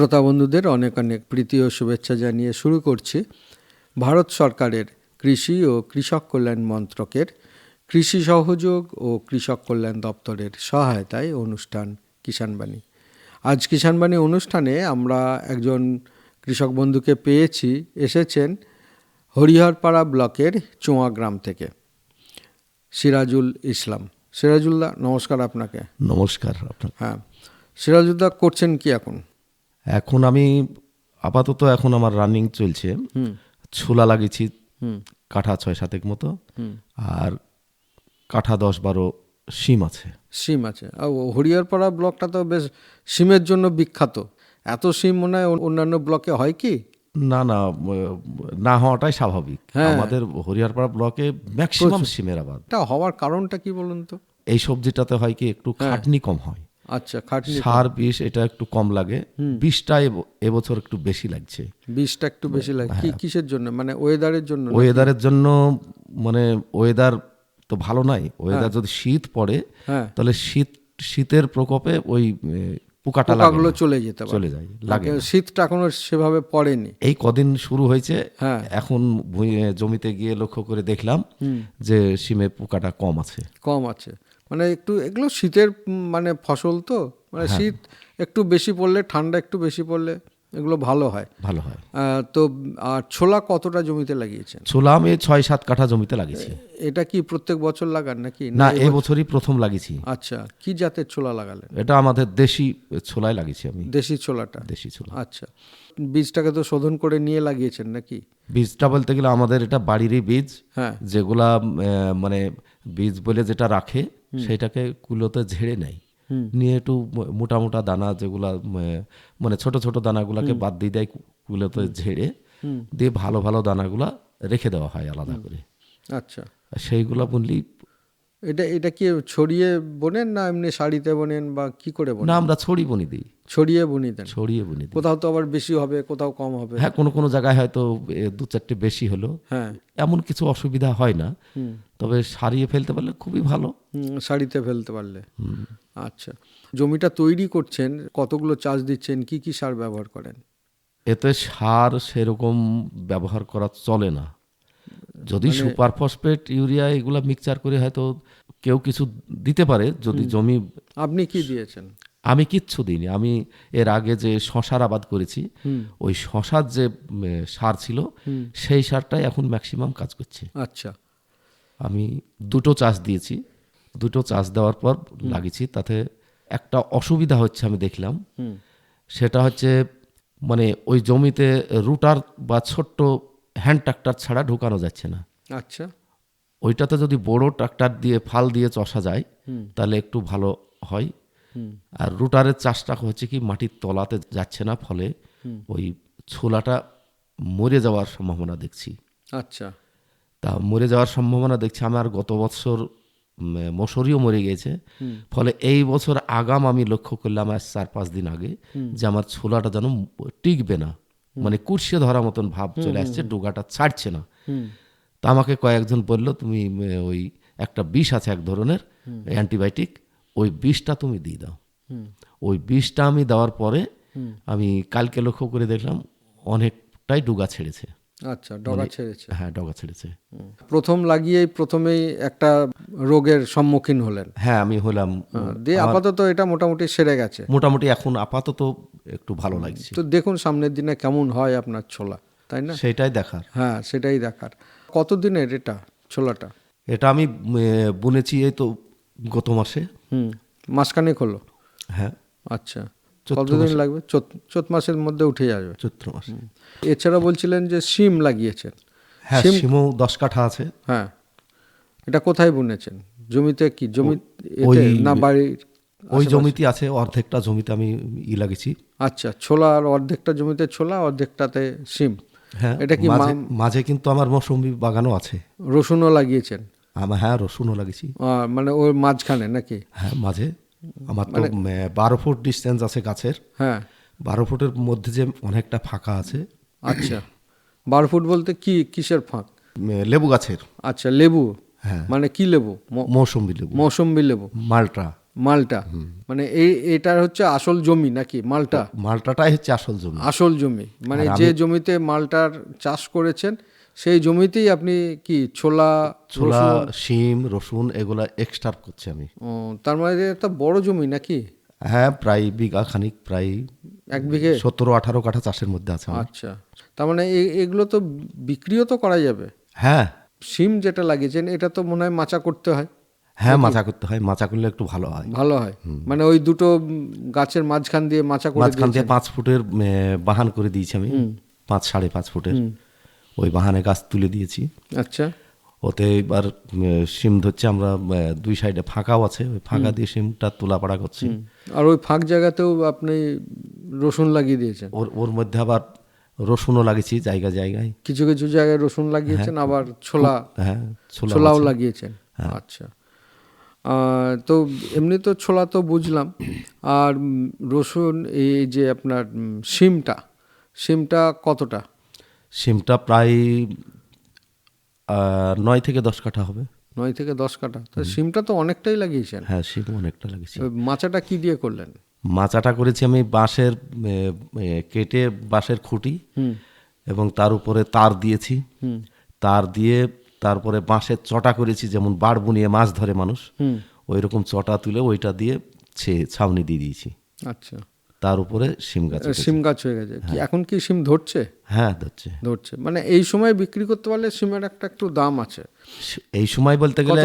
শ্রোতা বন্ধুদের অনেক অনেক প্রীতি ও শুভেচ্ছা জানিয়ে শুরু করছি ভারত সরকারের কৃষি ও কৃষক কল্যাণ মন্ত্রকের কৃষি সহযোগ ও কৃষক কল্যাণ দপ্তরের সহায়তায় অনুষ্ঠান কিষাণবাণী। আজ কিষাণবাণী অনুষ্ঠানে আমরা একজন কৃষক বন্ধুকে পেয়েছি এসেছেন হরিহরপাড়া ব্লকের চোয়া গ্রাম থেকে সিরাজুল ইসলাম। সিরাজুল্লাহ নমস্কার আপনাকে। নমস্কার হ্যাঁ সিরাজুল্লাহ করছেন কি এখন? এখন আমি আপাতত এখন আমার রানিং চলছে। ছোলা লাগিয়েছি কাঠা ছয় সাতেক মতো। আর কাঠা দশ বারো সিম আছে। সিম আছে। হরিহরপাড়া ব্লকটা তো বেশ সিমের জন্য বিখ্যাত। এত সিম মনে হয় অন্যান্য ব্লকে হয় কি? না না না হওয়াটাই স্বাভাবিক। আমাদের হরিয়ারপাড়া ব্লকে ম্যাক্সিমাম সিমের আবাদ। এটা হওয়ার কারণটা কি বলুন তো? এই সবজিটাতে হয় কি একটু খাটনি কম হয়। আচ্ছা খাটনি সার বিষ এটা একটু কম লাগে। বিষটা এবছর একটু বেশি লাগছে। বীজটা একটু বেশি লাগে। কি কিসের জন্য? মানে ওয়েদারের জন্য ওয়েদারের জন্য মানে ওয়েদার তো ভালো নাই। ওয়েদার যদি শীত পড়ে হ্যাঁ। তাহলে শীত শীতের প্রকোপে ওই পোকাটা লাগে পোকাগুলো চলে যেতে চলে যায় লাগে শীতটা এখনও সেভাবে পড়েনি। এই কদিন শুরু হয়েছে। হ্যাঁ। এখন জমিতে গিয়ে লক্ষ্য করে দেখলাম যে সিমে পোকাটা কম আছে। কম আছে। মানে একটু এগুলো শীতের মানে ফসল তো মানে শীত একটু বেশি পড়লে ঠান্ডা একটু বেশি পড়লে এগুলো ভালো হয়। ভালো হয়। তো আর ছোলা কতটা জমিতে লাগিয়েছেন? ছোলা আমি ছয় সাত কাঠা জমিতে লাগিয়েছি। এটা কি প্রত্যেক বছর লাগান নাকি? না এবছরই প্রথম লাগিয়েছি। আচ্ছা কি জাতের ছোলা লাগালেন? এটা আমাদের দেশি ছোলায় লাগিয়েছি আমি। দেশি ছোলাটা? দেশি ছোলা। আচ্ছা বীজটাকে তো শোধন করে নিয়ে লাগিয়েছেন নাকি? বীজটা বলতে গেলে আমাদের এটা বাড়িরই বীজ। হ্যাঁ। যেগুলা মানে বীজ বলে যেটা রাখে সেটাকে কুলোতে ঝেড়ে নেয়। নিয়ে একটু মোটা মোটা দানা যেগুলা মানে ছোট ছোট দানাগুলাকে বাদ দিয়ে দেয় কুলোতে ঝেড়ে। দিয়ে ভালো ভালো দানাগুলা রেখে দেওয়া হয় আলাদা করে। আচ্ছা। সেইগুলা বুনলি এটা এটা কি ছড়িয়ে বোনেন না এমনি শাড়িতে বোনেন বা কি করে বোনেন? না আমরা ছড়ি বুনি দিই। ছড়িয়ে বুনি দেন। ছড়িয়ে বুনি দিই। কোথাও তো আবার বেশি হবে কোথাও কম হবে। হ্যাঁ কোনো কোনো জায়গায় হয়তো দু চারটে বেশি হলো। হ্যাঁ। এমন কিছু অসুবিধা হয় না। তবে সারিয়ে ফেলতে পারলে খুবই ভালো। শাড়িতে ফেলতে পারলে। আচ্ছা। জমিটা তৈরি করছেন কতগুলো চাষ দিচ্ছেন কি কি সার ব্যবহার করেন? এতে সার সেরকম ব্যবহার করা চলে না। যদি সুপার ফসফেট ইউরিয়া এগুলা মিক্সচার করে হয়তো কেউ কিছু দিতে পারে যদি জমি আপনি কি দিয়েছেন? আমি কিচ্ছু দিইনি। আমি এর আগে যে শশার আবাদ করেছি ওই শশার যে সার ছিল সেই সারটাই এখন ম্যাক্সিমাম কাজ করছে। আচ্ছা। আমি দুটো চাষ দিয়েছি। দুটো চাষ দেওয়ার পর লাগিয়েছি তাতে একটা অসুবিধা হচ্ছে আমি দেখলাম। সেটা হচ্ছে মানে ওই জমিতে রুটার বা ছোট্ট হ্যান্ড ট্রাক্টর ছাড়া ঢুকানো যাচ্ছে না। আচ্ছা। ওইটাতে যদি বড় ট্রাক্টর দিয়ে ফাল দিয়ে চষা যায় তাহলে একটু ভালো হয়। আর রুটারের চাষটা হচ্ছে কি মাটির তলাতে যাচ্ছে না ফলে ওই ছোলাটা মরে যাওয়ার সম্ভাবনা দেখছি। আচ্ছা। তা মরে যাওয়ার সম্ভাবনা দেখছি আমার গত বছর মশুরিও মরে গেছে ফলে এই বছর আগাম আমি লক্ষ্য করলাম আজ চার পাঁচ দিন আগে যে আমার ছোলাটা যেন টিকবে না। মানে কুর্সিয়ে ধরা মতন ভাব চলে আসছে ডোগাটা ছাড়ছে না। তা আমাকে কয়েকজন বলল তুমি ওই একটা বিষ আছে এক ধরনের অ্যান্টিবায়োটিক ওই বিষটা তুমি দিয়ে দাও। ওই বিষটা আমি দেওয়ার পরে আমি কালকে লক্ষ্য করে দেখলাম অনেকটাই ডুগা ছেড়েছে। আচ্ছা ডগা ছেড়েছে। হ্যাঁ ডগা ছেড়েছে। প্রথম লাগিয়েই প্রথমেই একটা রোগের সম্মুখীন হলেন। হ্যাঁ আমি হলাম দিয়ে আপাতত এটা মোটামুটি সেরে গেছে। মোটামুটি এখন আপাতত একটু ভালো লাগছে। তো দেখুন সামনের দিনে কেমন হয় আপনার ছোলা তাই না? সেটাই দেখার। হ্যাঁ সেটাই দেখার। কতদিনের এটা ছোলাটা? এটা আমি বুনেছি এই তো গত মাসে। হুম মাসখানেক হলো? হ্যাঁ। আচ্ছা কতদিন লাগবে? চোত চোত মাসের মধ্যে উঠে যাবে। চৈত্র মাস। এছাড়া বলছিলেন যে সিম লাগিয়েছেন। হ্যাঁ সিমও দশ কাঠা আছে। হ্যাঁ এটা কোথায় বুনেছেন? জমিতে কি? জমি না বাড়ির ওই জমিতে আছে অর্ধেকটা জমিতে আমি ই লাগিয়েছি। আচ্ছা ছোলা আর অর্ধেকটা জমিতে ছোলা অর্ধেকটাতে সিম হ্যাঁ এটা কি মাঝে কিন্তু আমার মৌসুমি বাগানও আছে। রসুনও লাগিয়েছেন? আমার হ্যাঁ রসুনও লাগিয়েছি। মানে ওর মাঝখানে নাকি? হ্যাঁ মাঝে। আমার তো মানে বারো ফুট ডিস্টেন্স আছে গাছের। হ্যাঁ। বারো ফুটের মধ্যে যে অনেকটা ফাঁকা আছে। আচ্ছা। বারো ফুট বলতে কি কিসের ফাঁক? লেবু গাছের। আচ্ছা লেবু? হ্যাঁ। মানে কি লেবু? ম- মৌসুমি লেবু। মৌসম্বি লেবু। মালটা মালটা। মানে এই এটার হচ্ছে আসল জমি নাকি মালটা? মালটাটাই হচ্ছে আসল জমি। আসল জমি। মানে যে জমিতে মালটার চাষ করেছেন সেই জমিতেই আপনি কি ছোলা ছোলা শিম রসুন এগুলা এক্সট্রা করছি আমি। ও, তার মানে একটা বড় জমি নাকি? হ্যাঁ প্রায় বিঘা খানিক প্রায় এক বিঘে? সতেরো আঠারো কাঠা চাষের মধ্যে আছে আচ্ছা। তার মানে এগুলো তো বিক্রিও তো করা যাবে। হ্যাঁ। সিম যেটা লাগিয়েছেন এটা তো মনে হয় মাচা করতে হয়। হ্যাঁ মাচা করতে হয়। মাচা করলে একটু ভালো হয়। ভালো হয়। মানে ওই দুটো গাছের মাঝখান দিয়ে মাচা করে মাঝখান দিয়ে পাঁচ ফুটের বাহান করে দিয়েছি আমি। পাঁচ সাড়ে পাঁচ ফুটের। ওই বাহানে গাছ তুলে দিয়েছি। আচ্ছা। ওতে এবার সিম ধরছে আমরা দুই সাইডে ফাঁকাও আছে। ওই ফাঁকা দিয়ে সিমটা তোলাপাড়া করছি। আর ওই ফাঁক জায়গাতেও আপনি রসুন লাগিয়ে দিয়েছেন? ওর ওর মধ্যে আবার রসুনও লাগিয়েছি জায়গা জায়গায়। কিছু কিছু জায়গায় রসুন লাগিয়েছেন আবার ছোলা হ্যাঁ ছোলা ছোলাও লাগিয়েছেন। আচ্ছা। আহ, তো এমনি তো ছোলা তো বুঝলাম। আর রসুন এই যে আপনার সিমটা সিমটা কতটা? সিমটা প্রায় নয় থেকে দশ কাঠা হবে। নয় থেকে দশ কাঠা। তো সিমটা তো অনেকটাই লাগিয়েছেন। হ্যাঁ সিম অনেকটা লাগিয়েছি। মাচাটা কি দিয়ে করলেন? মাচাটা করেছি আমি বাঁশের কেটে বাঁশের খুঁটি এবং তার উপরে তার দিয়েছি। তার দিয়ে তারপরে বাঁশের চটা করেছি যেমন বাড় বুনিয়ে মাছ ধরে মানুষ ওই রকম চটা তুলে ওইটা দিয়ে ছে ছাউনি দিয়ে দিয়েছি। আচ্ছা। তার উপরে সিম গাছ সিম গাছ হয়ে গেছে। এখন কি সিম ধরছে? হ্যাঁ ধরছে। ধরছে। মানে এই সময় বিক্রি করতে পারলে সিমের একটা একটু দাম আছে। এই সময় বলতে গেলে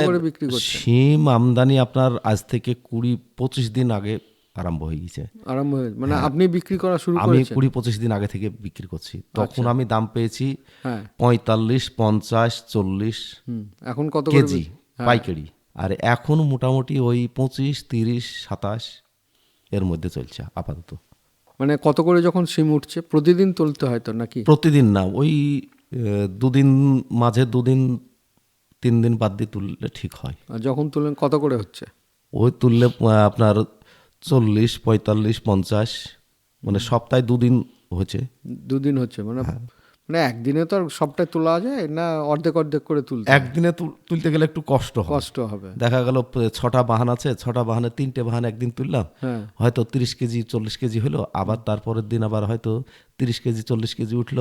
করছেন? আমদানি আপনার আজ থেকে কুড়ি পঁচিশ দিন আগে আরম্ভ হয়ে গেছে। আরম্ভ হয়ে মানে আপনি বিক্রি করা শুরু আমি কুড়ি পঁচিশ দিন আগে থেকে বিক্রি করছি। তখন আমি দাম পেয়েছি হ্যাঁ। পঁয়তাল্লিশ পঞ্চাশ চল্লিশ হুম। এখন কত করে কেজি পাইকারি। আর এখন মোটামুটি ওই পঁচিশ তিরিশ সাতাশ এর মধ্যে চলছে আপাতত। মানে কত করে যখন সিম উঠছে? প্রতিদিন তুলতে হয় তো নাকি? প্রতিদিন না ওই দুদিন মাঝে দুদিন তিন দিন বাদ দিয়ে তুললে ঠিক হয়। আর যখন তুলেন কত করে হচ্ছে? ওই তুললে আপনার চল্লিশ পঁয়তাল্লিশ পঞ্চাশ মানে সপ্তাহে দুদিন হচ্ছে। দুদিন হচ্ছে মানে মানে একদিনে তো আর সবটাই তোলা যায় না অর্ধেক অর্ধেক করে তুলতে একদিনে তুলতে গেলে একটু কষ্ট কষ্ট হবে। দেখা গেল ছটা বাহান আছে ছটা বাহানে তিনটে বাহান একদিন তুললাম। হ্যাঁ। হয়তো তিরিশ কেজি চল্লিশ কেজি হলো আবার তারপরের দিন আবার হয়তো তিরিশ কেজি চল্লিশ কেজি উঠল।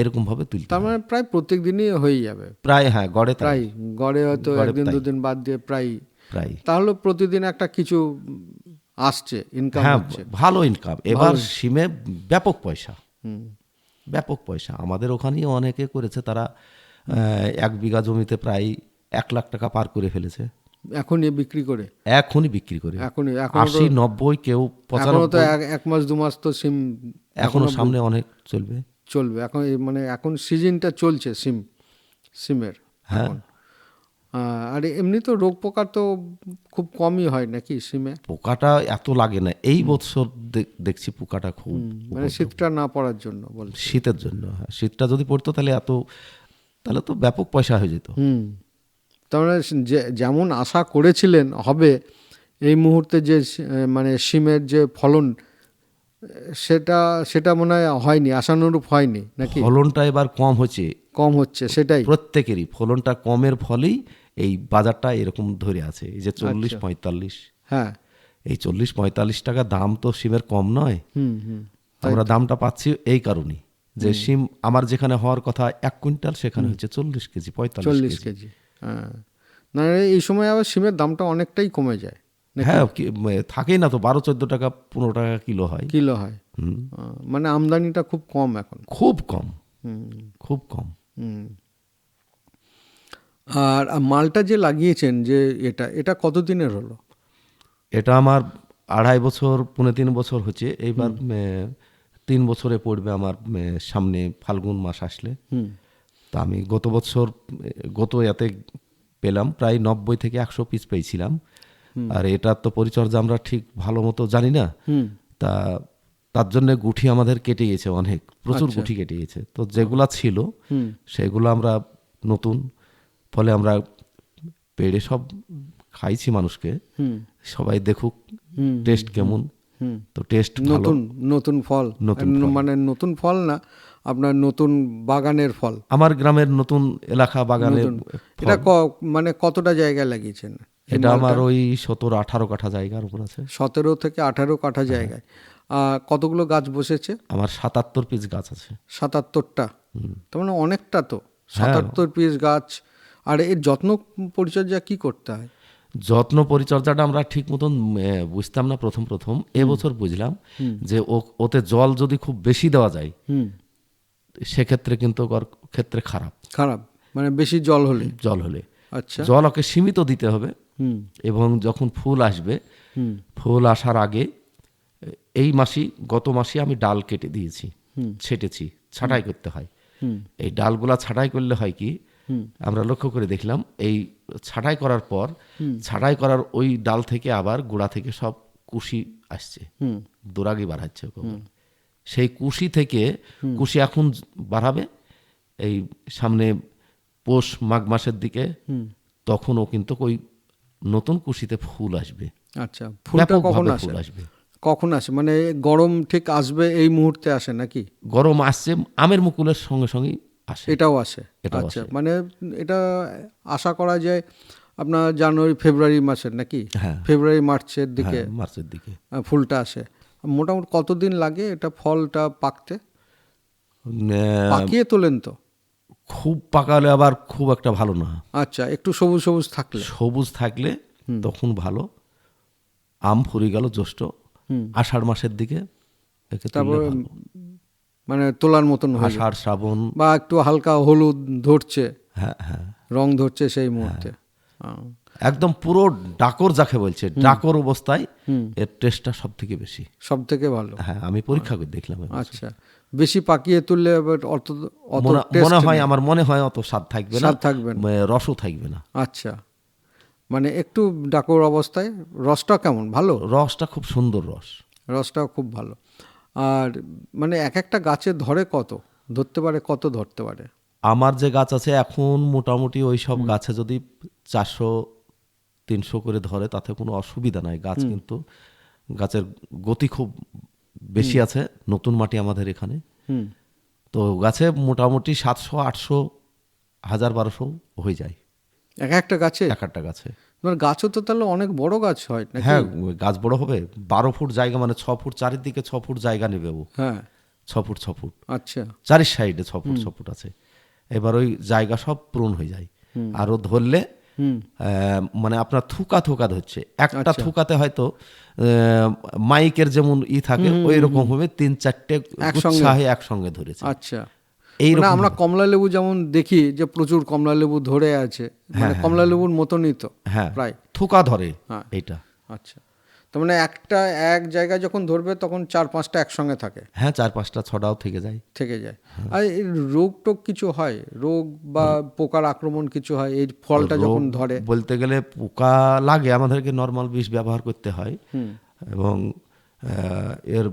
এরকম ভাবে তুলতে তার মানে প্রায় প্রত্যেক দিনই হয়ে যাবে। প্রায় হ্যাঁ গড়ে প্রায় গড়ে হয়তো একদিন দুদিন বাদ দিয়ে প্রায় প্রায় তাহলে প্রতিদিন একটা কিছু আসছে ইনকাম হ্যাঁ ভালো ইনকাম এবার সিমে ব্যাপক পয়সা। ব্যাপক পয়সা। আমাদের ওখানেই অনেকে করেছে তারা এক বিঘা জমিতে প্রায় এক লাখ টাকা পার করে ফেলেছে। এখনই বিক্রি করে? এখনই বিক্রি করে। এখনই এখন আশি নব্বই কেউ পঁচানব্বই। এক- মাস দু মাস তো সিম এখনও সামনে অনেক চলবে। চলবে। এখন মানে এখন সিজনটা চলছে সিম সিমের। হ্যাঁ। আর এমনি তো রোগ পোকা তো খুব কমই হয় নাকি সিমে? পোকাটা এত লাগে না। এই বছর দেখছি পোকাটা খুব মানে শীতটা না পড়ার জন্য বল শীতের জন্য হ্যাঁ। শীতটা যদি পড়তো তাহলে এত তাহলে তো ব্যাপক পয়সা হয়ে যেত। হুম। তার মানে যেমন আশা করেছিলেন হবে এই মুহূর্তে যে মানে সিমের যে ফলন সেটা সেটা মনে হয় হয়নি আশানুরূপ হয়নি নাকি? ফলনটা এবার কম হচ্ছে। কম হচ্ছে সেটাই। প্রত্যেকেরই ফলনটা কমের ফলেই এই বাজারটা এরকম ধরে আছে এই যে চল্লিশ আচ্ছা। পঁয়তাল্লিশ। হ্যাঁ। এই চল্লিশ পঁয়তাল্লিশ টাকা দাম তো সিমের কম নয়। হুম হুম। আমরা দামটা পাচ্ছি এই কারণেই। যে সিম আমার যেখানে হওয়ার কথা এক কুইন্টাল সেখানে হচ্ছে চল্লিশ কেজি পঁয়তাল্লিশ চল্লিশ কেজি। কেজি হ্যাঁ। না এই সময় আবার সিমের দামটা অনেকটাই কমে যায়। হ্যাঁ থাকেই না তো বারো চোদ্দ টাকা পনেরো টাকা কিলো হয়। কিলো হয়। মানে আমদানিটা খুব কম এখন। খুব কম। খুব কম। আর মালটা যে লাগিয়েছেন যে এটা এটা কতদিনের হলো? এটা আমার আড়াই বছর পুনে তিন বছর হচ্ছে। এইবার তিন বছরে পড়বে আমার সামনে ফাল্গুন মাস আসলে। তা আমি গত বছর গত এতে পেলাম প্রায় নব্বই থেকে একশো পিস পেয়েছিলাম। আর এটার তো পরিচর্যা আমরা ঠিক ভালো মতো জানি না। তা তার জন্য গুঠি আমাদের কেটে গেছে অনেক প্রচুর গুঠি কেটে গেছে। তো যেগুলা ছিল সেগুলো আমরা নতুন ফলে আমরা পেড়ে সব খাইছি মানুষকে। সবাই দেখুক টেস্ট কেমন। হুম। তো টেস্ট নতুন নতুন ফল। নতুন মানে নতুন ফল না আপনার নতুন বাগানের ফল। আমার গ্রামের নতুন এলাকা বাগানের এটা মানে কতটা জায়গায় লাগিয়েছেন? এটা আমার ওই সতেরো আঠারো কাঠা জায়গার উপর আছে। সতেরো থেকে আঠারো কাঠা হ্যাঁ। জায়গায়। কতগুলো গাছ বসেছে? আমার সাতাত্তর পিস গাছ আছে। সাতাত্তরটা? তার মানে অনেকটা তো। হ্যাঁ। সাতাত্তর পিস গাছ। আর এর যত্ন পরিচর্যা কি করতে হয়? যত্ন পরিচর্যাটা আমরা ঠিক মতন বুঝতাম না প্রথম প্রথম। এবছর বুঝলাম যে ও- ওতে জল যদি খুব বেশি দেওয়া যায় হুম। সেক্ষেত্রে কিন্তু ক্ষেত্রে খারাপ। খারাপ। মানে বেশি জল হলে? জল হলে। আচ্ছা। জল ওকে সীমিত দিতে হবে। এবং যখন ফুল আসবে ফুল আসার আগে এই মাসি গত মাসে আমি ডাল কেটে দিয়েছি ছেটেছি ছাঁটাই করতে হয়। এই ডালগুলা ছাঁটাই করলে হয় কি আমরা লক্ষ্য করে দেখলাম এই ছাঁটাই করার পর ছাঁটাই করার ওই ডাল থেকে আবার গোড়া থেকে সব কুশি আসছে। হুম। দোরাগি বাড়াচ্ছে সেই কুশি থেকে কুশি এখন বাড়াবে এই সামনে পৌষ মাঘ মাসের দিকে তখন ও কিন্তু ওই নতুন কুশিতে ফুল আসবে। আচ্ছা ফুলটা কখন আসে? ফুল আসবে। কখন আসে? মানে গরম ঠিক আসবে এই মুহূর্তে আসে নাকি? গরম আসছে আমের মুকুলের সঙ্গে সঙ্গেই আসে। এটাও আসে? এটাও আচ্ছা মানে এটা আশা করা যায় আপনার জানুয়ারি ফেব্রুয়ারি মাসের নাকি? হ্যাঁ। ফেব্রুয়ারি মার্চের দিকে। হ্যাঁ, মার্চের দিকে। ফুলটা আসে। মোটামুটি কতদিন লাগে এটা ফলটা পাকতে? পাকিয়ে তোলেন তো। খুব পাকালে আবার খুব একটা ভালো না। আচ্ছা একটু সবুজ সবুজ থাকলে? সবুজ থাকলে তখন ভালো। আম ফুরি গেল জ্যৈষ্ঠ। আষাঢ় মাসের দিকে তারপর মানে তোলার মতন হয়ে আষাঢ় শ্রাবণ। বা একটু হালকা হলুদ ধরছে। হ্যাঁ হ্যাঁ। রং ধরছে সেই মুহূর্তে। একদম পুরো ডাকর যাকে বলছে ডাকর অবস্থায় এর টেস্টটা সব থেকে বেশি। সব থেকে ভালো। হ্যাঁ আমি পরীক্ষা করে দেখলাম আচ্ছা। বেশি পাকিয়ে তুললে অত মনে- হয় আমার মনে হয় অত স্বাদ থাকবে না। থাকবে রসও থাকবে না। আচ্ছা। মানে একটু ডাকর অবস্থায় রসটা কেমন? ভালো? রসটা খুব সুন্দর রস। রসটাও খুব ভালো। আর মানে এক একটা গাছে ধরে কত? ধরতে পারে কত ধরতে পারে? আমার যে গাছ আছে এখন মোটামুটি ওই সব গাছে যদি চারশো তিনশো করে ধরে তাতে কোনো অসুবিধা নাই। গাছ কিন্তু গাছের গতি খুব বেশি আছে নতুন মাটি আমাদের এখানে। তো গাছে মোটামুটি সাতশো আটশো হাজার বারোশো হয়ে যায়। এক একটা গাছে? এক একটা গাছে। তোমার গাছও তো তাহলে অনেক বড় গাছ হয় হ্যাঁ গাছ বড় হবে। বারো ফুট জায়গা মানে ছ ফুট চারিদিকে ছ ফুট জায়গা নেবে ও। হ্যাঁ। ছ ফুট ছ ফুট। আচ্ছা। চারি সাইডে ছ ফুট ছ ফুট আছে। এবার ওই জায়গা সব পূরণ হয়ে যায়। আর ও ধরলে মানে আপনার থুকা থুকা ধরছে। একটা থুকাতে হয়তো মাইকের যেমন ই থাকে ওই রকম হবে তিন চারটে উৎসাহে একসঙ্গে ধরেছে। আচ্ছা। এই মানে আমরা কমলা লেবু যেমন দেখি যে প্রচুর কমলা লেবু ধরে আছে মানে কমলা লেবুর মতনই তো হ্যাঁ। প্রায়। থুকা ধরে এটা আচ্ছা। তার মানে একটা এক জায়গায় যখন ধরবে তখন চার পাঁচটা একসঙ্গে থাকে। হ্যাঁ চার পাঁচটা ছটাও থেকে যায়। থেকে যায়। আর এই রোগ টোগ কিছু হয়? রোগ বা পোকার আক্রমণ কিছু হয়? এই ফলটা যখন ধরে? বলতে গেলে পোকা লাগে আমাদেরকে নর্মাল বিষ ব্যবহার করতে হয়। এবং এর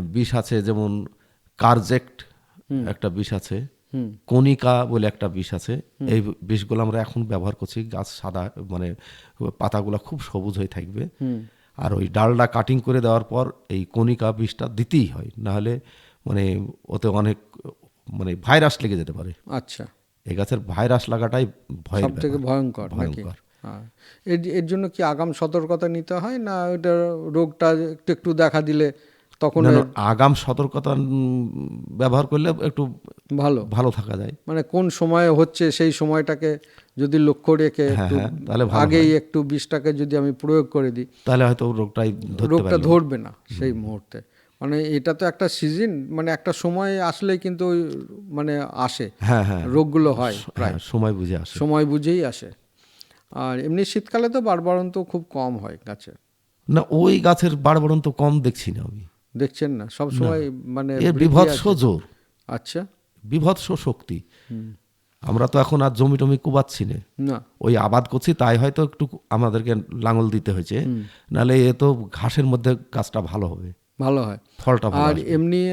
বিষ আছে যেমন কার্জেক্ট একটা বিষ আছে। কনিকা বলে একটা বিষ আছে। এই বিষগুলো আমরা এখন ব্যবহার করছি। গাছ সাদা মানে পাতাগুলো খুব সবুজ হয়ে থাকবে। আর ওই ডালটা কাটিং করে দেওয়ার পর এই কণিকা বিষটা দিতেই হয় নাহলে মানে ওতে অনেক মানে ভাইরাস লেগে যেতে পারে আচ্ছা এই গাছের ভাইরাস লাগাটাই ভয় সব থেকে ভয়ঙ্কর ভয়ঙ্কর। হ্যাঁ। এর এর জন্য কি আগাম সতর্কতা নিতে হয় না ওইটা রোগটা একটু একটু দেখা দিলে তখন আগাম সতর্কতা ব্যবহার করলে একটু ভালো। ভালো থাকা যায়। মানে কোন সময়ে হচ্ছে সেই সময়টাকে যদি লক্ষ্য রেখে হ্যাঁ, হ্যাঁ, তাহলে আগেই একটু বিষটাকে যদি আমি প্রয়োগ করে দিই তাহলে হয়তো রোগটাই রোগটা ধরবে না সেই মুহূর্তে। মানে এটা তো একটা সিজন মানে একটা সময় আসলেই কিন্তু মানে আসে। হ্যাঁ হ্যাঁ। রোগগুলো হয় হ্যাঁ, সময় বুঝে আসে। সময় বুঝেই আসে। আর এমনি শীতকালে তো বারবারন্ত খুব কম হয় গাছে। না ওই গাছের বাড়বড়ন তো কম দেখছি না আমি। দেখছেন না। সব সময় মানে এর বিভৎস জোর। আচ্ছা। বিভৎস শক্তি। আমরা তো এখন আর জমি টমি কুবাচ্ছি না। ওই আবাদ করছি তাই হয়তো একটু আমাদেরকে লাঙল দিতে হয়েছে। নাহলে এ তো ঘাসের মধ্যে গাছটা ভালো হবে। ভালো হয়। ফলটা আর এমনি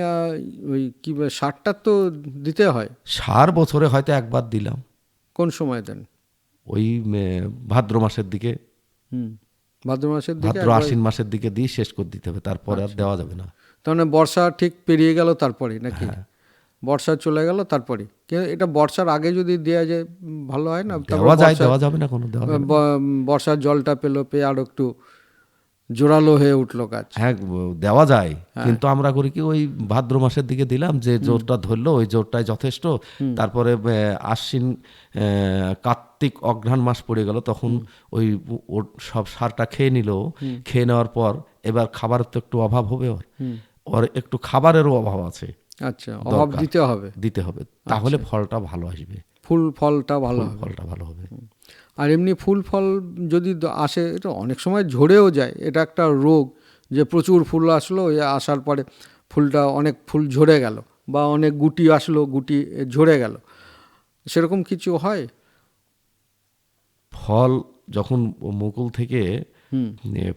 ওই কি সারটা তো দিতে হয়? সার বছরে হয়তো একবার দিলাম। কোন সময় দেন? ওই ভাদ্র মাসের দিকে। হুম। ভাদ্র মাসের দিকে ভাদ্র আশ্বিন মাসের দিকে দিয়ে শেষ করে দিতে হবে তারপরে আর দেওয়া যাবে না। তার মানে বর্ষা ঠিক পেরিয়ে গেল তারপরে নাকি? হ্যাঁ। বর্ষা চলে গেল তারপরে। কিন্তু এটা বর্ষার আগে যদি দেওয়া যায় ভালো হয় না? দেওয়া যায় দেওয়া যাবে না কোনো বর্ষার জলটা পেল পেয়ে আরও একটু জোরালো হয়ে উঠল গাছ হ্যাঁ দেওয়া যায়। কিন্তু আমরা করি কি ওই ভাদ্র মাসের দিকে দিলাম যে জোরটা ধরলো ওই জোরটাই যথেষ্ট। তারপরে আশ্বিন কার্তিক অঘ্রাণ মাস পড়ে গেল তখন ওই সব সারটা খেয়ে নিল। খেয়ে নেওয়ার পর এবার খাবার তো একটু অভাব হবে ওর। ওর একটু খাবারেরও অভাব আছে। আচ্ছা অভাব দিতে হবে। দিতে হবে। তাহলে ফলটা ভালো আসবে। ফুল ফলটা ভালো ফলটা ভালো হবে। আর এমনি ফুল ফল যদি আসে এটা অনেক সময় ঝরেও যায়। এটা একটা রোগ যে প্রচুর ফুল আসলো এ আসার পরে ফুলটা অনেক ফুল ঝরে গেল বা অনেক গুটি আসলো গুটি ঝরে গেল। সেরকম কিছু হয়? ফল যখন মুকুল থেকে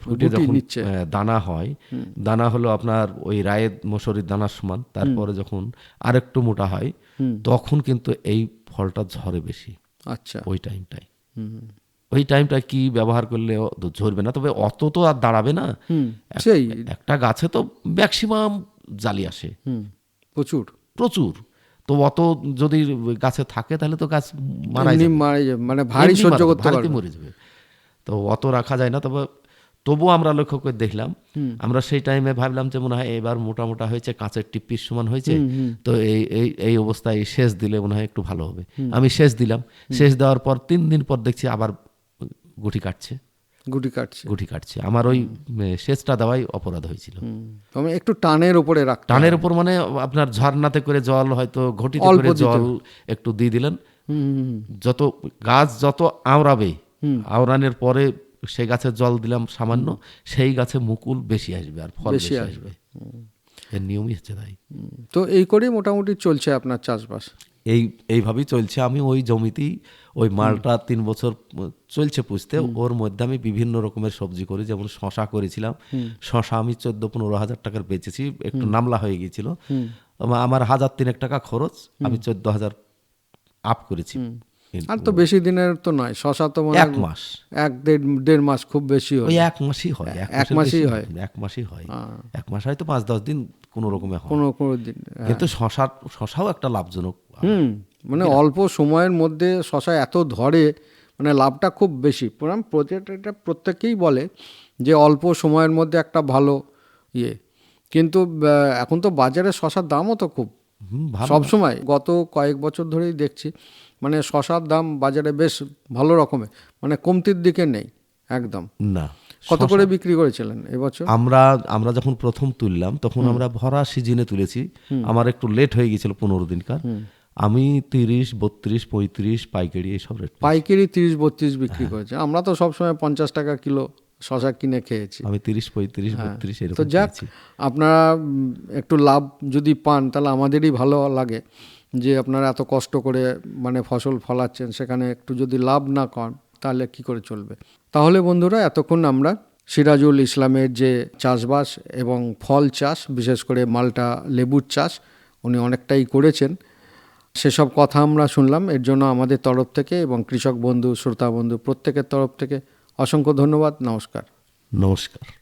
ফুটে যখন। দানা হয় দানা হলো আপনার ওই রায়ের মসুরির দানার সমান। তারপরে যখন আরেকটু মোটা হয় তখন কিন্তু এই ফলটা ঝরে বেশি। আচ্ছা। ওই টাইমটাই ওই টাইমটা কি ব্যবহার করলে ঝরবে না? তবে অত তো আর দাঁড়াবে না। হুম সেই। একটা গাছে তো ম্যাক্সিমাম জালি আসে। হুম প্রচুর। প্রচুর। তো অত যদি গাছে থাকে তাহলে তো গাছ মারাই মানে ভারী সহ্য করতে মরে যাবে। তো অত রাখা যায় না তবে তবুও আমরা লক্ষ্য করে দেখলাম আমরা সেই টাইমে ভাবলাম যে মনে হয় এবার মোটা মোটা হয়েছে কাঁচের টিপ্পির সমান হয়েছে তো এই এই এই অবস্থায় সেচ দিলে মনে হয় একটু ভালো হবে। আমি সেচ দিলাম সেচ দেওয়ার পর তিন দিন পর দেখছি আবার গুটি কাটছে। গুটি কাটছে। গুটি কাটছে। আমার ওই সেচটা দেওয়াই অপরাধ হয়েছিল। তবে একটু টানের উপরে রাখতে টানের উপর মানে আপনার ঝর্ণাতে করে জল হয়তো ঘটিতে করে জল একটু দিয়ে দিলেন। যত গাছ যত আওড়াবে আওড়ানোর পরে সেই গাছে জল দিলাম সামান্য সেই গাছে মুকুল বেশি আসবে আর ফল বেশি আসবে। এর নিয়মই হচ্ছে তাই। তো এই করেই মোটামুটি চলছে আপনার চাষবাস? এই এইভাবেই চলছে। আমি ওই জমিতেই ওই মালটা তিন বছর চলছে পুষতে। ওর মধ্যে আমি বিভিন্ন রকমের সবজি করি যেমন শশা করেছিলাম। শশা আমি চোদ্দ পনেরো হাজার টাকার বেচেছি একটু নামলা হয়ে গিয়েছিল। আমার হাজার তিনেক টাকা খরচ আমি চোদ্দ হাজার আপ করেছি। আর তো বেশি দিনের তো নয় শশা তো মনে হয় এক মাস। এক দেড় দেড় মাস খুব বেশি হয়। এক মাসই হয় এক মাসই হয়। এক মাসই হয়। এক মাস হয়তো পাঁচ দশ দিন কোনো রকমে হয়। কোনো কোনো দিন কিন্তু শশা শশাও একটা লাভজনক। হুম মানে অল্প সময়ের মধ্যে শশা এত ধরে মানে লাভটা খুব বেশি। প্রত্যেকটা প্রত্যেকেই বলে যে অল্প সময়ের মধ্যে একটা ভালো ইয়ে। কিন্তু এখন তো বাজারে শশার দামও তো খুব। হুম, ভালো। সব সময় গত কয়েক বছর ধরেই দেখছি মানে শশার দাম বাজারে বেশ ভালো রকমের মানে কমতির দিকে নেই একদম। না কত করে বিক্রি করেছিলেন এবছর আমরা আমরা যখন প্রথম তুললাম তখন আমরা ভরা সিজনে তুলেছি। আমার একটু লেট হয়ে গেছিল পনেরো দিনকার। আমি তিরিশ বত্রিশ পঁয়ত্রিশ পাইকারি এইসব রেট পাইকারি তিরিশ বত্রিশ বিক্রি হ্যাঁ। করেছে। আমরা তো সবসময় পঞ্চাশ টাকা কিলো শশা কিনে খেয়েছি। আমি তিরিশ পঁয়ত্রিশ বত্রিশ তো এরকম যাক আপনারা একটু লাভ যদি পান তাহলে আমাদেরই ভালো লাগে। যে আপনারা এত কষ্ট করে মানে ফসল ফলাচ্ছেন, সেখানে একটু যদি লাভ না করেন তাহলে কি করে চলবে? তাহলে বন্ধুরা, এতক্ষণ আমরা সিরাজুল ইসলামের যে চাষবাস এবং ফল চাষ, বিশেষ করে মালটা লেবুর চাষ, উনি অনেকটাই করেছেন। সেসব কথা আমরা শুনলাম। এর জন্য আমাদের তরফ থেকে এবং কৃষক বন্ধু, শ্রোতা বন্ধু প্রত্যেকের তরফ থেকে অসংখ্য ধন্যবাদ। নমস্কার। নমস্কার।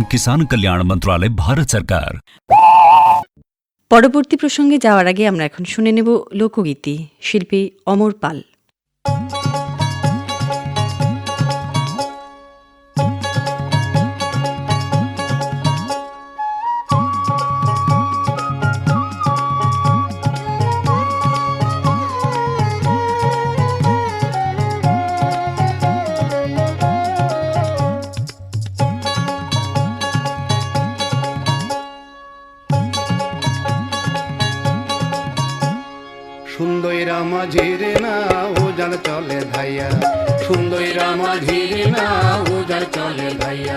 এরকম কিষাণ কল্যাণ মন্ত্রণালয় ভারত সরকার পরবর্তী প্রসঙ্গে যাওয়ার আগে আমরা এখন শুনে নেব লোকগীতি, শিল্পী অমর পাল। মাঝিরে না উজান চলে ধাইয়া সুন্দরীরা মাঝিরে না উজান চলে ধাইয়া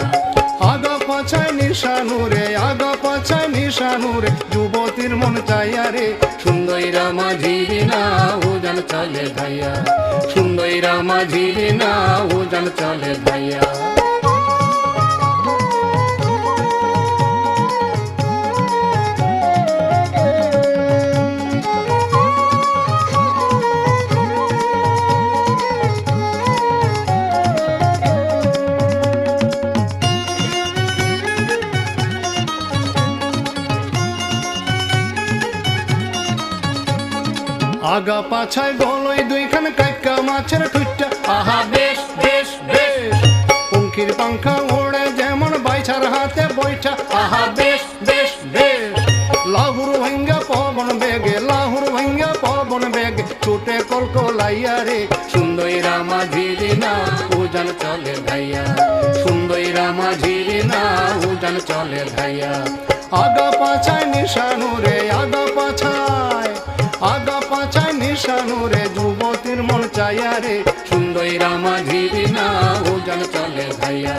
আগা পাছায় নিশানুরে আগা পাছায় নিশানুরে যুবতীর মন চাইয়া রে। সুন্দরীরা মাঝিরে না উজান চলে ধাইয়া সুন্দরীরা মাঝিরে না উজান চলে ধাইয়া আগা পাছায় গলই দুইখান কাইকা মাছের ঠুইটা আহা, বেশ বেশ বেশ। পঙ্খির পাংখা ওড়ে যেমন বাইছার হাতে বৈঠা আহা, বেশ বেশ বেশ। লাহুর ভাঙ্গা পবন বেগে, লাহুর ভাঙ্গা পবন বেগে। ছুটে কলকলাইয়া রে, সুন্দরী রামা ধীরে না, উজান চলে ভাইয়া। সুন্দরী রামা ধীরে না, উজান চলে ভাইয়া। আগা পাছায় নিশানু রে, আগা পাছায় পাছায় নিশানু রে যুবতীর মন চাইয়া রে সুন্দরী রামা ধীরে না উজান চলে ভাইয়া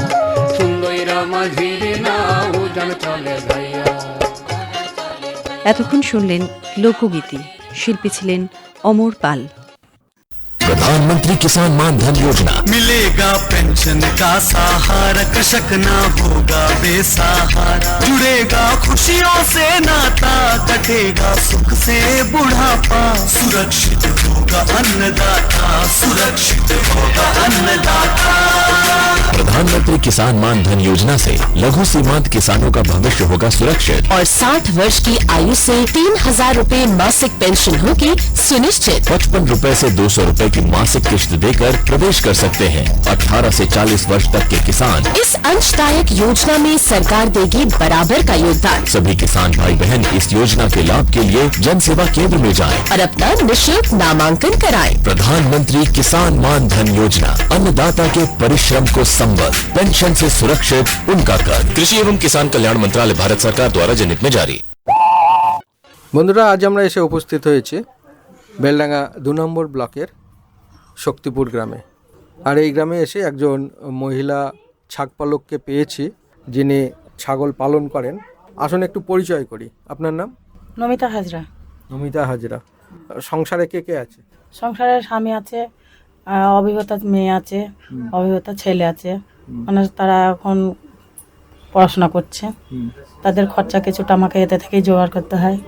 সুন্দরী রামা ধীরে না উজান চলে ভাইয়া এতক্ষণ শুনলেন লোকগীতি শিল্পী ছিলেন অমর পাল प्रधानमंत्री किसान मान धन योजना मिलेगा पेंशन का सहारा कृषक ना होगा बेसहारा जुड़ेगा खुशियों से नाता कटेगा सुख से बुढ़ापा। सुरक्षित होगा अन्नदाता सुरक्षित होगा अन्नदाता। प्रधानमंत्री किसान मान धन योजना से लघु सीमांत किसानों का भविष्य होगा सुरक्षित। और 60 वर्ष की आयु से तीन हज़ार रूपए मासिक पेंशन होगी सुनिश्चित। पचपन रूपए से दो सौ रूपए की मासिक किश्त देकर प्रवेश कर सकते हैं। 18 से 40 वर्ष तक के किसान। इस अंशदायक योजना में सरकार देगी बराबर का योगदान। सभी किसान भाई बहन इस योजना के लाभ के लिए जन सेवा केंद्र में जाएं। और अपना निशुल्क नामांकन कराएं। प्रधानमंत्री किसान मान धन योजना अन्नदाता के परिश्रम को संबल पेंशन से सुरक्षित उनका कर कृषि एवं किसान कल्याण मंत्रालय भारत सरकार द्वारा जनहित में जारी বন্ধুরা আজ আমরা এসে উপস্থিত হয়েছি বেলডাঙ্গা দু নম্বর ব্লকের শক্তিপুর গ্রামে আর এই গ্রামে এসে একজন মহিলা ছাগপালককে পেয়েছি যিনি ছাগল পালন করেন আসুন একটু পরিচয় করি আপনার নাম নমিতা হাজরা। নমিতা হাজরা। সংসারে কে কে আছে? সংসারে স্বামী আছে অবিবাহিতা মেয়ে আছে অবিবাহিতা ছেলে আছে। মানে তারা এখন পড়াশোনা করছে। তাদের খরচা কিছুটা আমাকে এতে থেকেই জোগাড় করতে হয়।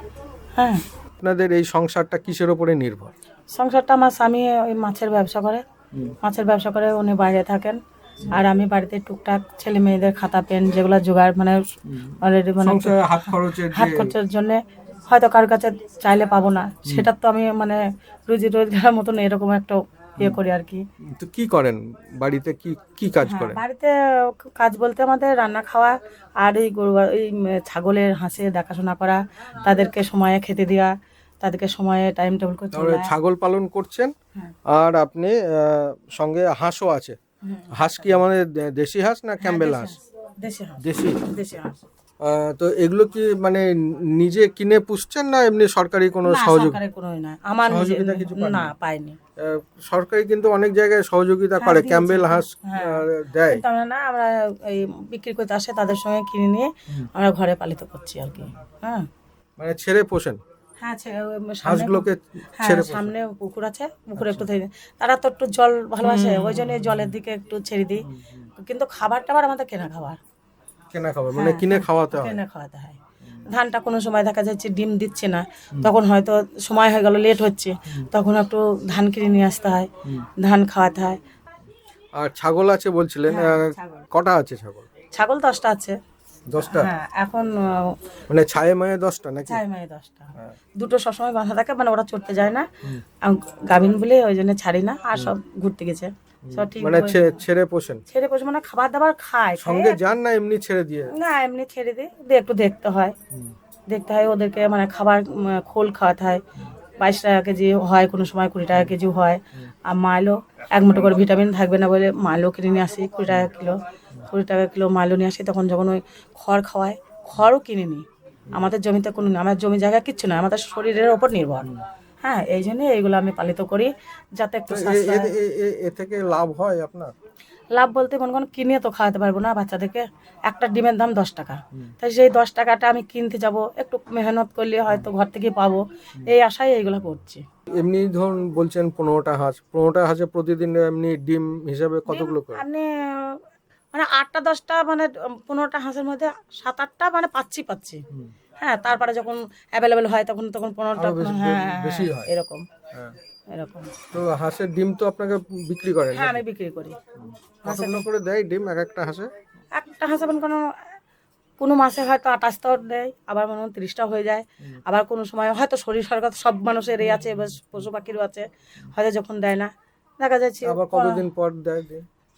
হ্যাঁ। আপনাদের এই সংসারটা কিসের ওপরে নির্ভর? সংসারটা আমার স্বামী ওই মাছের ব্যবসা করে। মাছের ব্যবসা করে উনি বাইরে থাকেন। আর আমি বাড়িতে টুকটাক ছেলে মেয়েদের খাতা পেন যেগুলো জোগাড় মানে অলরেডি মানে হাত খরচের জন্য হয়তো কারোর কাছে চাইলে পাবো না। সেটা তো আমি মানে রুজি রোজগারের মতন এরকম একটা ইয়ে করি আর কি। তো কি করেন? বাড়িতে কি কি কাজ হ্যাঁ, করেন? বাড়িতে কাজ বলতে আমাদের রান্না খাওয়া আর এই গরু এই ছাগলের হাঁসের দেখাশোনা করা তাদেরকে সময়ে খেতে দেওয়া তাদেরকে সময়ে টাইম টেবিল করে তাহলে চলা। ছাগল পালন করছেন হ্যাঁ। আর আপনি সঙ্গে হাঁসও আছে। হাঁস কি আমাদের দেশি হাঁস না ক্যাম্বেল হাঁস। দেশি হাঁস। দেশি? দেশি হাঁস। তো এগুলো কি মানে নিজে কিনে পুষছেন না এমনি সরকারি কোনো সহযোগ না আমার? না পাইনি। সরকারি কিন্তু অনেক জায়গায় সহযোগিতা হ্যাঁ, করে। ক্যাম্বেল হাঁস হ্যাঁ। দেয়। না আমরা এই বিক্রি করতে আসে তাদের সঙ্গে কিনে নিয়ে আমরা ঘরে পালিত করছি আর কি। হ্যাঁ। মানে ছেড়ে পোষেন? হ্যাঁ হাঁসগুলোকে হ্যাঁ সামনে পুকুর আছে পুকুরে একটু তারা তো একটু জল ভালোবাসে ওই জন্য জলের দিকে একটু ছেড়ে দিই। কিন্তু খাবার টাবার আমাদের কেনা খাবার। কেনা খাবার মানে হ্যাঁ, কিনে খাওয়াতে হয়। কিনে খাওয়াতে হয়। ধানটা কোনো সময় দেখা যাচ্ছে ডিম দিচ্ছে না তখন হয়তো সময় হয়ে গেল লেট হচ্ছে তখন একটু ধান কিনে নিয়ে আসতে হয় ধান খাওয়াতে হয়। আর ছাগল আছে বলছিলেন হ্যাঁ। কটা আছে ছাগল? ছাগল দশটা আছে। দশটা? হ্যাঁ এখন মানে ছায়ে মায়ে দশটা নাকি? চাই মায়ে দশটা। দুটো সবসময় বাঁধা থাকে মানে ওরা চড়তে যায় না। গাভিন বলে ওই জন্য ছাড়ি না আর সব ঘুরতে গেছে। সব ঠিক মানে ছেড়ে পোষেন। ছেড়ে বসে মানে খাবার দাবার খায় সঙ্গে যান না এমনি ছেড়ে দিয়ে। না এমনি ছেড়ে দিয়ে একটু দেখতে হয়। দেখতে হয় ওদেরকে মানে খাবার খোল খাওয়াতে হয়। বাইশ টাকা কেজি হয় কোনো সময় কুড়ি টাকা কেজি হয়। আর মাইলো এক মুঠো করে ভিটামিন থাকবে না বলে মাইলো কিনে নিয়ে আসি কুড়ি টাকা কিলো। কুড়ি টাকা কিলো মাইলো নিয়ে আসি তখন যখন ওই খড় খাওয়ায় খড়ও কিনে নিই। আমাদের জমিতে কোনো আমার জমি জায়গা কিচ্ছু না আমাদের শরীরের ওপর নির্ভর। হ্যাঁ এই জন্য এইগুলো আমি পালিত করি যাতে একটু এ- থেকে লাভ হয় আপনার? লাভ বলতে মনে করেন কিনে তো খাওয়াতে পারব না বাচ্চাদেরকে একটা ডিমের দাম দশ টাকা। তাই সেই দশ টাকাটা আমি কিনতে যাব একটু মেহনত করলে হয়তো ঘর থেকে পাবো এই আশায় এইগুলো করছি। এমনি ধরুন বলছেন পনেরোটা হাঁস পনেরোটা হাঁসে প্রতিদিন এমনি ডিম হিসাবে কতগুলো মানে মানে আটটা দশটা মানে পনেরোটা হাঁসের মধ্যে সাত আটটা মানে পাচ্ছি পাচ্ছি। হ্যাঁ তারপরে যখন অ্যাভেলেবেল হয় তখন তখন পনেরোটা হ্যাঁ হ্যাঁ, হয়। এরকম হ্যাঁ। এরকম। তো হাঁসের ডিম তো আপনাকে বিক্রি করেন হ্যাঁ আমি বিক্রি করি। কতগুলো করে দেয় ডিম এক একটা হাঁসে? একটা হাঁস এখন কোনো কোনো মাসে হয়তো আঠাশটাও দেয় আবার মনে হয় তিরিশটা হয়ে যায়। আবার কোনো সময় হয়তো শরীর সরকার সব মানুষের এই আছে এবার পশু পাখিরও আছে হয়তো যখন দেয় না। দেখা যাচ্ছে আবার কতদিন পর দেয়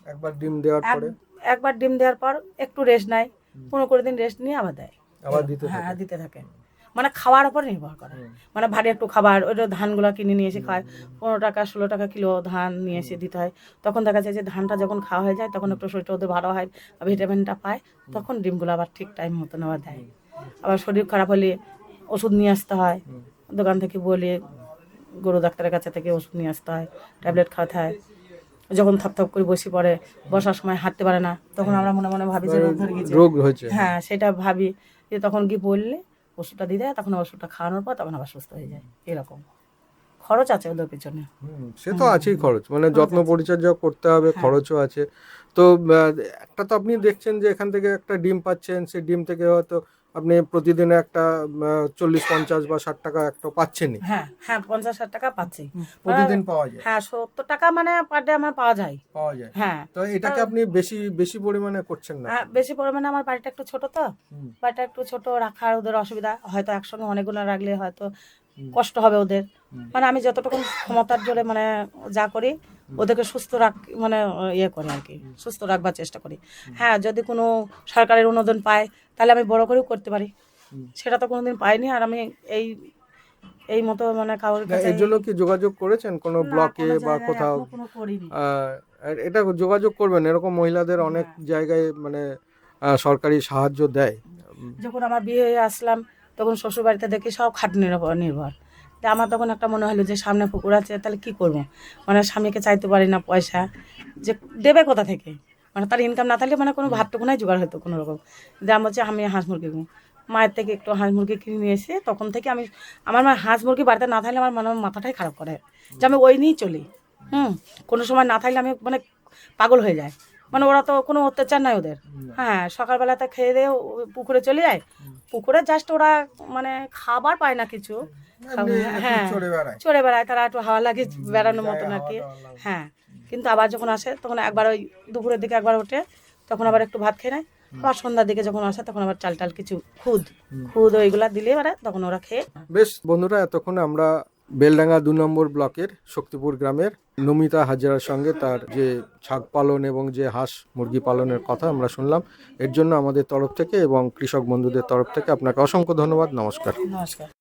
একবার ডিম দেওয়ার পরে? একবার ডিম দেওয়ার পর একটু রেস্ট নেয় পনেরো কুড়ি দিন রেস্ট নিয়ে আবার দেয়। হ্যাঁ দিতে থাকে। মানে খাওয়ার উপর নির্ভর করে। মানে ভারী একটু খাবার ওই ধানগুলো কিনে নিয়ে এসে খায়। পনেরো টাকা ষোলো টাকা কিলো ধান নিয়ে এসে দিতে হয়। তখন দেখা যায় যে ধানটা যখন খাওয়া হয়ে যায় তখন একটু শরীরটা ওদের ভালো হয় ভিটামিনটা পায়। তখন ডিমগুলো আবার ঠিক টাইম মতো নেওয়া দেয় আবার শরীর খারাপ হলে ওষুধ নিয়ে আসতে হয়। দোকান থেকে বলে গরু ডাক্তারের কাছে থেকে ওষুধ নিয়ে আসতে হয় ট্যাবলেট খাওয়াতে হয়। যখন থপ থপ করে বসে পড়ে বসার সময় হাঁটতে পারে না তখন আমরা মনে মনে ভাবি যে রোগ ধরে গেছে রোগ হয়েছে। হ্যাঁ সেটা ভাবি যে তখন কি বললে ওষুধটা দিয়ে দেয় তখন ওষুধটা খাওয়ানোর পর তখন আবার সুস্থ হয়ে যায় এরকম। খরচ আছে ওদের পিছনে। সে তো আছেই খরচ মানে যত্ন পরিচর্যা করতে হবে হ্যাঁ। খরচও আছে। তো একটা তো আপনি দেখছেন যে এখান থেকে একটা ডিম পাচ্ছেন সেই ডিম থেকে হয়তো আপনি প্রতিদিনে একটা চল্লিশ পঞ্চাশ বা ষাট টাকা একটা পাচ্ছেন হ্যাঁ হ্যাঁ পঞ্চাশ ষাট টাকা পাচ্ছি। প্রতিদিন পাওয়া যায়। হ্যাঁ সত্তর টাকা মানে পার ডে আমার পাওয়া যায়। পাওয়া যায়। হ্যাঁ। তো এটাকে আপনি বেশি বেশি পরিমাণে করছেন না? হ্যাঁ, বেশি পরিমাণে আমার বাড়িটা একটু ছোট তো। বাড়িটা একটু ছোট রাখার ওদের অসুবিধা। হয়তো একসঙ্গে অনেকগুলো রাখলে হয়তো কষ্ট হবে ওদের। মানে আমি যতটুকু ক্ষমতার জোরে মানে যা করি ওদেরকে সুস্থ রাখ মানে ইয়ে করে আর কি সুস্থ রাখবার চেষ্টা করি। হ্যাঁ যদি কোনো সরকারের অনুদান পায় তাহলে আমি বড় করেও করতে পারি। সেটা তো কোনোদিন পাইনি আর আমি এই এই মতো মানে কারোর কাছে এর জন্য কি যোগাযোগ করেছেন কোনো ব্লকে বা কোথাও? এটা যোগাযোগ করবেন এরকম মহিলাদের অনেক জায়গায় মানে সরকারি সাহায্য দেয়। যখন আমার বিয়ে হয়ে আসলাম তখন শ্বশুর বাড়িতে দেখি সব খাটনির উপর নির্ভর। তা আমার তখন একটা মনে হলো যে সামনে পুকুর আছে তাহলে কি করব? মানে স্বামীকে চাইতে পারি না পয়সা। যে দেবে কোথা থেকে? মানে তার ইনকাম না থাকলে মানে কোনো ভাতটুকুনাই জোগাড় হতো কোনো রকম। দাম হচ্ছে আমি হাঁস মুরগি মায়ের থেকে একটু হাঁস মুরগি কিনে নিয়ে এসে তখন থেকে আমি আমার মা হাঁস মুরগি বাড়িতে না থাকলে আমার মানে মাথাটাই খারাপ করে। যে আমি ওই নিয়েই চলি। হুম কোনো সময় না থাকলে আমি মানে পাগল হয়ে যায় মানে ওরা তো কোনো অত্যাচার নাই ওদের। হ্যাঁ সকালবেলাতে খেয়ে দিয়ে পুকুরে চলে যায়। পুকুরে জাস্ট ওরা মানে খাবার পায় না কিছু। হ্যাঁ চড়ে বেড়ায়। তারা একটু হাওয়া লাগে বেড়ানোর মতো গায়ে নাকি হাওয়া টাওয়া লাগে। হ্যাঁ কিন্তু আবার যখন আসে তখন একবার ওই দুপুরের দিকে একবার ওঠে তখন আবার একটু ভাত খেয়ে নেয়। আবার সন্ধ্যার দিকে যখন আসে তখন আবার চাল টাল কিছু খুদ। খুদ ওইগুলা দিলে এবারে তখন ওরা খেয়ে বেশ বন্ধুরা এতক্ষণ আমরা বেলডাঙ্গা দু নম্বর ব্লকের শক্তিপুর গ্রামের নমিতা হাজারার সঙ্গে তার যে ছাগ পালন এবং যে হাঁস মুরগি পালনের কথা আমরা শুনলাম, এর জন্য আমাদের তরফ থেকে এবং কৃষক বন্ধুদের তরফ থেকে আপনাকে অসংখ্য ধন্যবাদ, নমস্কার। নমস্কার।